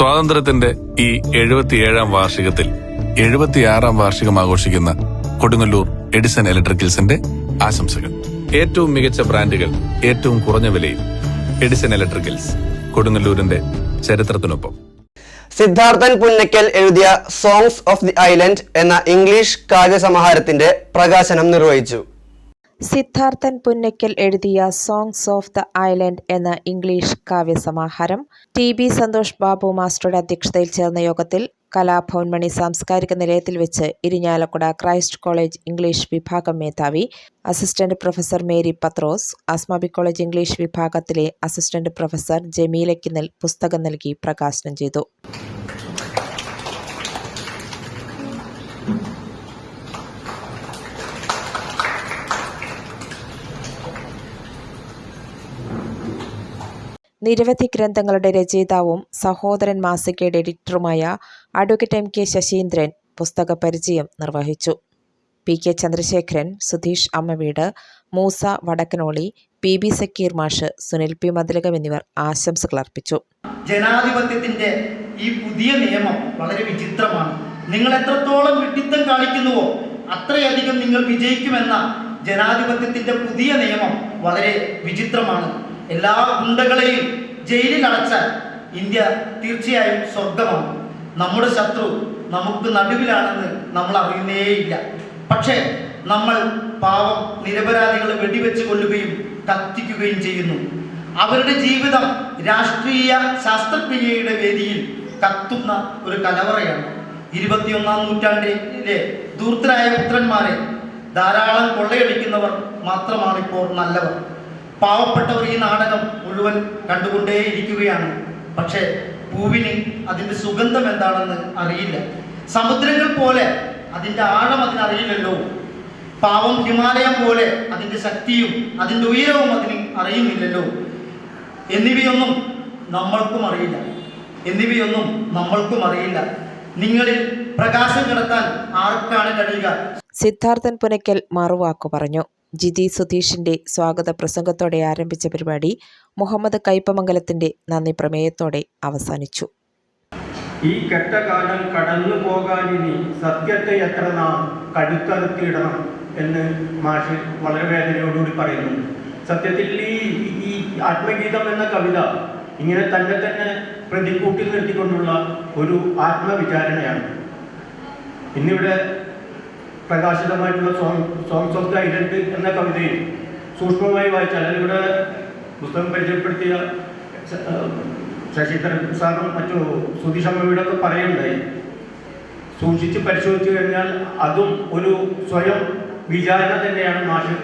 സ്വാതന്ത്ര്യത്തിന്റെ ഈ എഴുപത്തിയേഴാം വാർഷികത്തിൽ എഴുപത്തിയാറാം വാർഷികം ആഘോഷിക്കുന്ന കൊടുങ്ങല്ലൂർ എഡിസൺ ഇലക്ട്രിക്കൽസിന്റെ ആശംസകൾ. ഏറ്റവും മികച്ച ബ്രാൻഡുകൾ ഏറ്റവും കുറഞ്ഞ വിലയിൽ എഡിസൺ ഇലക്ട്രിക്കൽസ് കൊടുങ്ങല്ലൂരിന്റെ ചരിത്രത്തിനൊപ്പം. സിദ്ധാർത്ഥൻ പുന്നക്കൽ എഴുതിയ സോങ്സ് ഓഫ് ദി ഐലൻഡ് എന്ന ഇംഗ്ലീഷ് കാവ്യസമാഹാരത്തിന്റെ പ്രകാശനം നിർവഹിച്ചു. സിദ്ധാർത്ഥൻ പുന്നയ്ക്കൽ എഴുതിയ സോങ്സ് ഓഫ് ദ ഐലൻഡ് എന്ന ഇംഗ്ലീഷ് കാവ്യസമാഹാരം. ടി ബി സന്തോഷ് ബാബു മാസ്റ്ററുടെ അധ്യക്ഷതയിൽ ചേർന്ന യോഗത്തിൽ കലാഭവൻ മണി സാംസ്കാരിക നിലയത്തിൽ വെച്ച് ഇരിഞ്ഞാലക്കുട ക്രൈസ്റ്റ് കോളേജ് ഇംഗ്ലീഷ് വിഭാഗം മേധാവി assistant professor Mary Pathrose Asmabi college English വിഭാഗത്തിലെ അസിസ്റ്റന്റ് പ്രൊഫസർ ജമീലയ്ക്ക് പുസ്തകം നൽകി പ്രകാശനം ചെയ്തു. നിരവധി ഗ്രന്ഥങ്ങളുടെ രചയിതാവും സഹോദരൻ മാസികയുടെ എഡിറ്ററുമായ അഡ്വക്കേറ്റ് എം കെ ശശീന്ദ്രൻ പുസ്തക പരിചയം നിർവഹിച്ചു. P K Chandrasekharan Sudheesh Ammaveedu Moosa Vadakkanoli P B Sakkeer മാഷ് സുനിൽ പി മതിലകം എന്നിവർ ആശംസകൾ അർപ്പിച്ചു. ജനാധിപത്യത്തിന്റെ ഈ പുതിയ നിയമം വളരെ വിചിത്രമാണ്. നിങ്ങൾ എത്രത്തോളം വിട്ടിത്തം കാണിക്കുന്നുവോ അത്രയധികം നിങ്ങൾ വിജയിക്കുമെന്ന ജനാധിപത്യത്തിന്റെ പുതിയ നിയമം വളരെ വിചിത്രമാണ്. എല്ലാ ഗുണ്ടകളെയും ജയിലിൽ അടച്ചാൽ ഇന്ത്യ തീർച്ചയായും സ്വർഗമാണ് നമ്മുടെ ശത്രു നമുക്ക് നടുവിലാണെന്ന് നമ്മൾ അറിയുന്നേയില്ല. പക്ഷേ നമ്മൾ പാവം നിരപരാധികളെ വെടിവെച്ച് കൊല്ലുകയും കത്തിക്കുകയും ചെയ്യുന്നു. അവരുടെ ജീവിതം രാഷ്ട്രീയ ശാസ്ത്രക്രിയയുടെ വേദിയിൽ കത്തുന്ന ഒരു കലവറയാണ്. ഇരുപത്തിയൊന്നാം നൂറ്റാണ്ടിലെ ദൂർത്തരായ പുത്രന്മാരെ ധാരാളം കൊള്ളയടിക്കുന്നവർ മാത്രമാണ് ഇപ്പോൾ നല്ലവർ. പാവപ്പെട്ടവർ ഈ നാടകം മുഴുവൻ കണ്ടുകൊണ്ടേയിരിക്കുകയാണ്. പക്ഷേ പൂവിന് അതിന്റെ സുഗന്ധം എന്താണെന്ന് അറിയില്ല. സമുദ്രങ്ങൾ പോലെ അതിന്റെ ആഴം അതിനറിയില്ലല്ലോ. പാവം ഹിമാലയം പോലെ അതിന്റെ ശക്തിയും അതിന്റെ ഉയരവും അതിന് അറിയുന്നില്ലല്ലോ. എന്നിവയൊന്നും നമ്മൾക്കും അറിയില്ല. എന്നിവയൊന്നും നമ്മൾക്കും അറിയില്ല. നിങ്ങളിൽ പ്രകാശം കിടത്താൻ ആർക്കാണ് കഴിയുക? സിദ്ധാർത്ഥൻ പുനയ്ക്കൽ മറുവാക്കു പറഞ്ഞു. ജിതി സുധീഷിന്റെ സ്വാഗത പ്രസംഗത്തോടെ ആരംഭിച്ച പരിപാടി മുഹമ്മദ് കയ്പമംഗലത്തിന്റെ നന്ദി പ്രമേയത്തോടെ അവസാനിച്ചു. ഈ കെട്ടകാലം കടന്നു പോകാനിനി സത്യത്തെ എത്ര നാം കഴുത്തറുത്തിയിടണം എന്ന് മാഷ് വളരെ വേദനയോടുകൂടി പറയുന്നു. സത്യത്തിൽ ഈ ഈ ആത്മഗീതം എന്ന കവിത ഇങ്ങനെ തന്നെ തന്നെ പ്രതികൂട്ടി നിർത്തിക്കൊണ്ടുള്ള ഒരു ആത്മവിചാരണയാണ്. ഇന്നിവിടെ പ്രകാശിതമായിട്ടുള്ള song songs of the island എന്ന കവിതയിൽ സൂക്ഷ്മമായി വായിച്ചാൽ അതിലൂടെ പുസ്തകം പരിചയപ്പെടുത്തിയ ശശിധരൻ സാറും മറ്റു സുധീഷമ്മയുടെ ഒക്കെ പറയുണ്ടായി. സൂക്ഷിച്ച് പരിശോധിച്ചു കഴിഞ്ഞാൽ അതും ഒരു സ്വയം വിചാരണ തന്നെയാണ് മാഷ്.